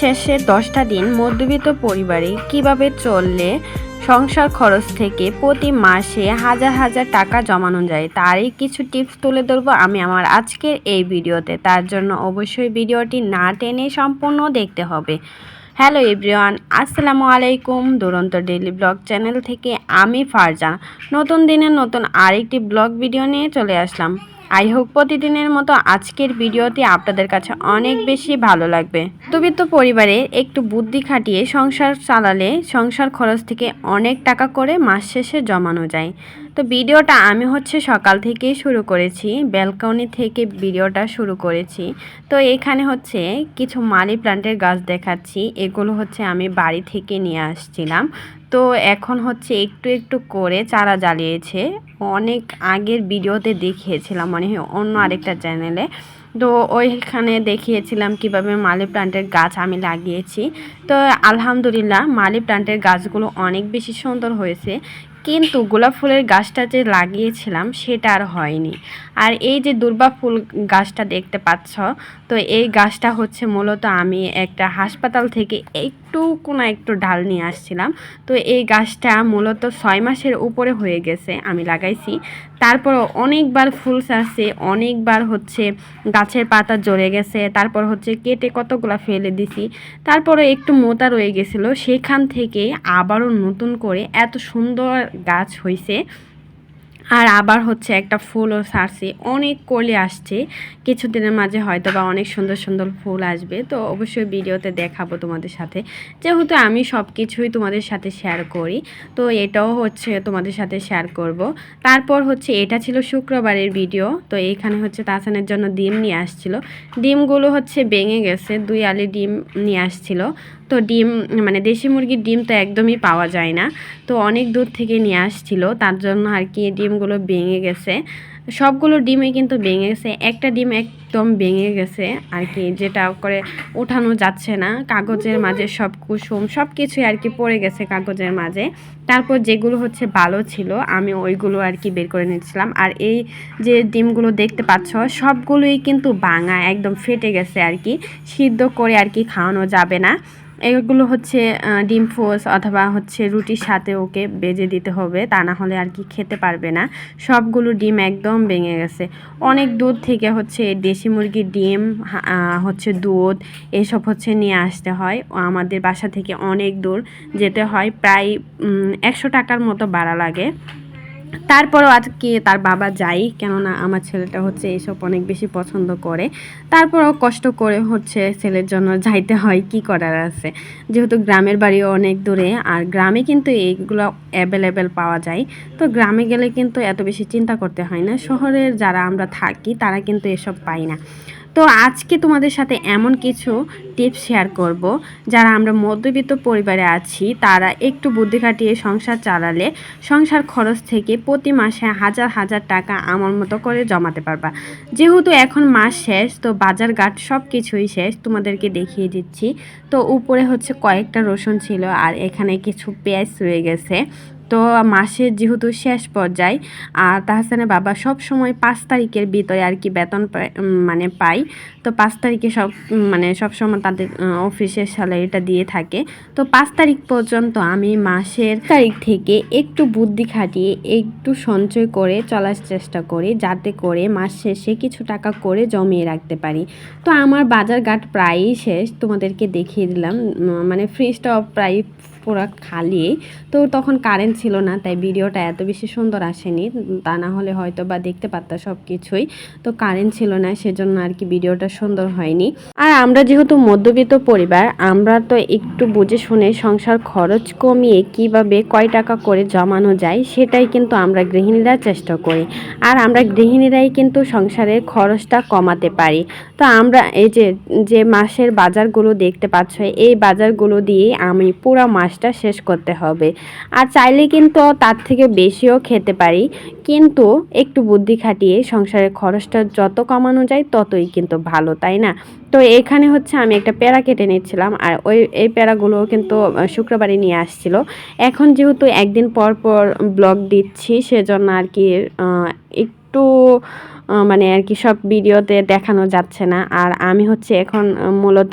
শেষে দশটা দিন মধ্যবিত্ত পরিবারে কীভাবে চললে সংসার খরচ থেকে প্রতি মাসে হাজার হাজার টাকা জমানো যায় তারই কিছু টিপস তুলে ধরবো আমি আমার আজকের এই ভিডিওতে। তার জন্য অবশ্যই ভিডিওটি না টেনে সম্পূর্ণ দেখতে হবে। হ্যালো এভরিওয়ান, আসসালামু আলাইকুম। দুরন্ত ডেইলি ব্লগ চ্যানেল থেকে আমি ফারজান। নতুন দিনে নতুন আরেকটি ব্লগ ভিডিও নিয়ে চলে আসলাম। আই হোক প্রতিদিনের মতো আজকের ভিডিওটি আপনাদের কাছে অনেক বেশি ভালো লাগবে। মধ্যবিত্ত পরিবারে একটু বুদ্ধি খাটিয়ে সংসার চালালে সংসার খরচ থেকে অনেক টাকা করে মাস শেষে জমানো যায়। তো ভিডিওটা আমি হচ্ছে সকাল থেকেই শুরু করেছি, ব্যালকনি থেকে ভিডিওটা শুরু করেছি। তো এখানে হচ্ছে কিছু মালি প্লান্টের গাছ দেখাচ্ছি, এগুলো হচ্ছে আমি বাড়ি থেকে নিয়ে আসছিলাম। তো এখন হচ্ছে একটু একটু করে চারা জ্বালিয়েছে। অনেক আগের ভিডিওতে দেখিয়েছিলাম মনে হয় অন্য আরেকটা চ্যানেলে। তো ওইখানে দেখিয়েছিলাম কীভাবে মালি প্লান্টের গাছ আমি লাগিয়েছি। তো আলহামদুলিল্লাহ মালি প্লান্টের গাছগুলো অনেক বেশি সুন্দর হয়েছে। কিন্তু গোলাপ ফুলের গাছটা যে লাগিয়েছিলাম সেটা আর হয়নি। আর এই যে দুর্বা ফুল গাছটা দেখতে পাচ্ছ, তো এই গাছটা হচ্ছে মূলত আমি একটা হাসপাতাল থেকে একটু কোনো একটু ডাল নিয়ে আসছিলাম। তো এই গাছটা মূলত ছয় মাসের উপরে হয়ে গেছে আমি লাগাইছি। তারপর অনেকবার ফুল চাষে অনেকবার হচ্ছে গাছের পাতা জ্বলে গেছে, তারপর হচ্ছে কেটে কতগুলো ফেলে দিছি। তারপরে একটু মোতা রয়ে গেছিল, সেখান থেকে আবারও নতুন করে এত সুন্দর গাছ হয়েছে আর আবার হচ্ছে একটা ফুলও ছাড়ছে অনেক কলি আসছে, কিছুদিনের মাঝে হয়তো বা অনেক সুন্দর সুন্দর ফুল আসবে। তো অবশ্যই ভিডিওতে দেখাবো তোমাদের সাথে। যেহেতু আমি সব কিছুই তোমাদের সাথে শেয়ার করি, তো এটাও হচ্ছে তোমাদের সাথে শেয়ার করব। তারপর হচ্ছে এটা ছিল শুক্রবারের ভিডিও তো এখানে হচ্ছে তাসানের জন্য ডিম নিয়ে আসছিল। ডিমগুলো হচ্ছে ভেঙে গেছে, দুই আলি ডিম নিয়ে আসছিল। তো ডিম মানে দেশি মুরগির ডিম তো একদমই পাওয়া যায় না। তো অনেক দূর থেকে নিয়ে আসছিল, তার জন্য আর কি ডিমগুলো ভেঙে গেছে। সবগুলো ডিমে কিন্তু ভেঙে গেছে। একটা ডিম একদম ভেঙে গেছে আর কি, যেটা করে ওঠানো যাচ্ছে না। কাগজের মাঝে সব কুসুম সব কিছুই আর কি পড়ে গেছে কাগজের মাঝে। তারপর যেগুলো হচ্ছে ভালো ছিল, আমি ওইগুলো আর কি বের করে নিচ্ছিলাম আর এই যে ডিমগুলো দেখতে পাচ্ছ, সবগুলোই কিন্তু ভাঙা, একদম ফেটে গেছে আর কি। সিদ্ধ করে আর কি খাওয়ানো যাবে না। এগুলো হচ্ছে ডিম ফোস অথবা হচ্ছে রুটির সাথে ওকে বেজে দিতে হবে। তা না হলে আর কি খেতে পারবে না। সবগুলো ডিম একদম ভেঙে গেছে। অনেক দূর থেকে হচ্ছে দেশি মুরগির ডিম হচ্ছে দুধ এসব হচ্ছে নিয়ে আসতে হয়। আমাদের বাসা থেকে অনেক দূর যেতে হয়। প্রায় একশো টাকার মতো ভাড়া লাগে। তারপরও আজকে তার বাবা যাই, কেননা আমার ছেলেটা হচ্ছে এসব অনেক বেশি পছন্দ করে। তারপরও কষ্ট করে হচ্ছে ছেলের জন্য যাইতে হয়, কি করার আছে? যেহেতু গ্রামের বাড়িও অনেক দূরে, আর গ্রামে কিন্তু এইগুলো অ্যাভেলেবেল পাওয়া যায়। তো গ্রামে গেলে কিন্তু এত বেশি চিন্তা করতে হয় না। শহরের যারা আমরা থাকি, তারা কিন্তু এসব পাই না। তো আজকে তোমাদের সাথে এমন কিছু টিপস শেয়ার করব। যারা আমরা মধ্যবিত্ত পরিবারে আছি, তারা একটু বুদ্ধি খাটিয়ে সংসার চালালে সংসার খরচ থেকে প্রতি মাসে হাজার হাজার টাকা আমার মতো করে জমাতে পারবা। যেহেতু এখন মাস শেষ, তো বাজার ঘাট সব কিছুই শেষ, তোমাদেরকে দেখিয়ে দিচ্ছি। তো উপরে হচ্ছে কয়েকটা রসুন ছিল আর এখানে কিছু পেঁয়াজ রয়ে গেছে। তো মাসের যেহেতু শেষ পর্যায়ে, আর তাহসানের বাবা সব সময় পাঁচ তারিখের ভিতরে আর কি বেতন মানে পাই তো পাঁচ তারিখে সব মানে সব সময় তাদের অফিসের স্যালারিটা দিয়ে থাকে। তো পাঁচ তারিখ পর্যন্ত আমি মাসের তারিখ থেকে একটু বুদ্ধি খাটিয়ে, একটু সঞ্চয় করে চলার চেষ্টা করি, যাতে করে মাস শেষে কিছু টাকা করে জমিয়ে রাখতে পারি। তো আমার বাজার ঘাট প্রায়ই শেষ, তোমাদেরকে দেখিয়ে দিলাম। মানে ফ্রিজটা প্রায় পুরো খালি। তো তখন কারেন্ট ছিল না, তাই ভিডিওটা এত বেশি সুন্দর আসেনি। তা না হলে হয়তো বা দেখতে পারতাম সব কিছুই তো কারেন্ট ছিল না, সেজন্য আর কি ভিডিওটা সুন্দর হয়নি। আর আমরা যেহেতু মধ্যবিত্ত পরিবার, আমরা তো একটু বুঝে শুনে সংসার খরচ কমিয়ে কীভাবে কয় টাকা করে জমানো যায়, সেটাই কিন্তু আমরা গৃহিণীরা চেষ্টা করি। আর আমরা গৃহিণীরাই কিন্তু সংসারের খরচটা কমাতে পারি। তো আমরা এই যে যে মাসের বাজারগুলো দেখতে পাচ্ছ, এই বাজারগুলো দিয়ে আমি পুরো মাসটা শেষ করতে হবে। আর চাইলে কিন্তু তার থেকে বেশিও খেতে পারি। কিন্তু একটু বুদ্ধি খাটিয়ে সংসারের খরচটা যত কমানো যায় ততই কিন্তু ভালো, তাই না? তো এখানে হচ্ছে আমি একটা প্যারা কেটে নিচ্ছিলাম আর ওই, এই প্যারাগুলো কিন্তু শুক্রবারে নিয়ে আসছিল। এখন যেহেতু একদিন পর পর ব্লগ দিচ্ছি, সেজন্য আর কি একটু মানে আর কি সব ভিডিওতে দেখানো যাচ্ছে না। আর আমি হচ্ছে এখন মূলত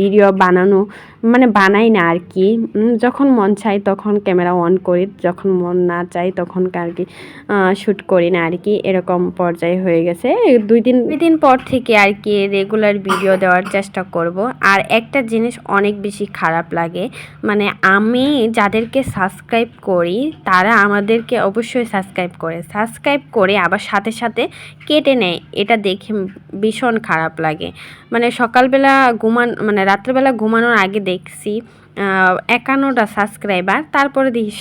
ভিডিও বানানো মানে বানাই না আর কি। যখন মন চাই তখন ক্যামেরা অন করি, যখন মন না চাই তখন আর কি শ্যুট করি না আর কি। এরকম পর্যায়ে হয়ে গেছে। দুই দিন দুই দিন পর থেকে আর কি রেগুলার ভিডিও দেওয়ার চেষ্টা করব। আর একটা জিনিস অনেক বেশি খারাপ লাগে মানে আমি যাদেরকে সাবস্ক্রাইব করি, তারা আমাদেরকে অবশ্যই সাবস্ক্রাইব করে। সাবস্ক্রাইব করে আবার সাথে সাথে কেটে নেয়, এটা দেখে ভীষণ খারাপ লাগে। মানে সকালবেলা ঘুমান মানে রাত্রেবেলা ঘুমানোর আগে দেখছি একান্নটা সাবস্ক্রাইবার তারপরে দেখি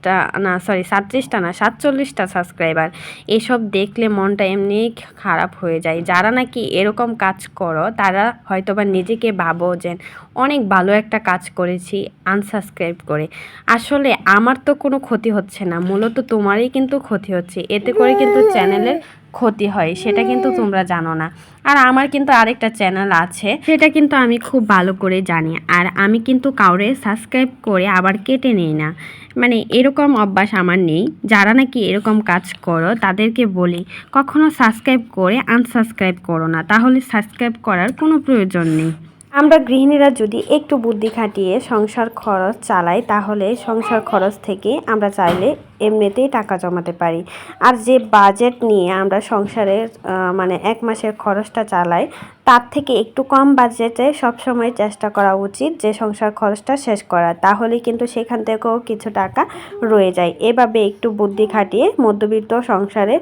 সাতত্রিশটা না সরি সাতত্রিশটা না, সাতচল্লিশটা সাবস্ক্রাইবার এসব দেখলে মনটা এমনি খারাপ হয়ে যায়। যারা নাকি এরকম কাজ করো, তারা হয়তোবা নিজেকে ভাবো যে, অনেক ভালো একটা কাজ করেছি আনসাবস্ক্রাইব করে। আসলে আমার তো কোনো ক্ষতি হচ্ছে না, মূলত তোমারই কিন্তু ক্ষতি হচ্ছে। এতে করে কিন্তু চ্যানেলের ক্ষতি হয়, সেটা কিন্তু তোমরা জানো না। আর আমার কিন্তু আরেকটা চ্যানেল আছে, সেটা কিন্তু আমি খুব ভালো করে জানি। আর আমি কিন্তু কাউরে সাবস্ক্রাইব করে আবার কেটে নিই না। মানে এরকম অভ্যাস আমার নেই। যারা নাকি এরকম কাজ করো, তাদেরকে বলি, কখনো সাবস্ক্রাইব করে আনসাবস্ক্রাইব করো না। তাহলে সাবস্ক্রাইব করার কোনো প্রয়োজন নেই। আমরা গৃহিণীরা যদি একটু বুদ্ধি খাটিয়ে সংসার খরচ চালাই, তাহলে সংসার খরচ থেকে আমরা চাইলে এমনিতেই টাকা জমাতে পারি। আর যে বাজেট নিয়ে আমরা সংসারের মানে এক মাসের খরচটা চালাই তার থেকে একটু কম বাজেটে সবসময় চেষ্টা করা উচিত যে সংসার খরচটা শেষ করা তাহলে কিন্তু সেখান থেকেও কিছু টাকা রয়ে যায়। এভাবে একটু বুদ্ধি খাটিয়ে মধ্যবিত্ত সংসারে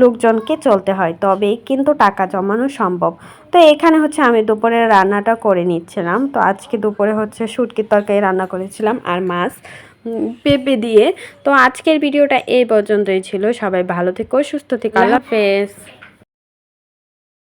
লোকজনকে চলতে হয় তবেই কিন্তু টাকা জমানো সম্ভব। তো এখানে হচ্ছে আমি দুপুরে রান্নাটা করে নিচ্ছিলাম। তো আজকে দুপুরে হচ্ছে শুটকির তরকারি রান্না করেছিলাম আর মাছ পেঁপে দিয়ে। তো আজকের ভিডিওটা এই পর্যন্তই ছিল। সবাই ভালো থেকো সুস্থ থেকো। আল্লাহ হাফেজ।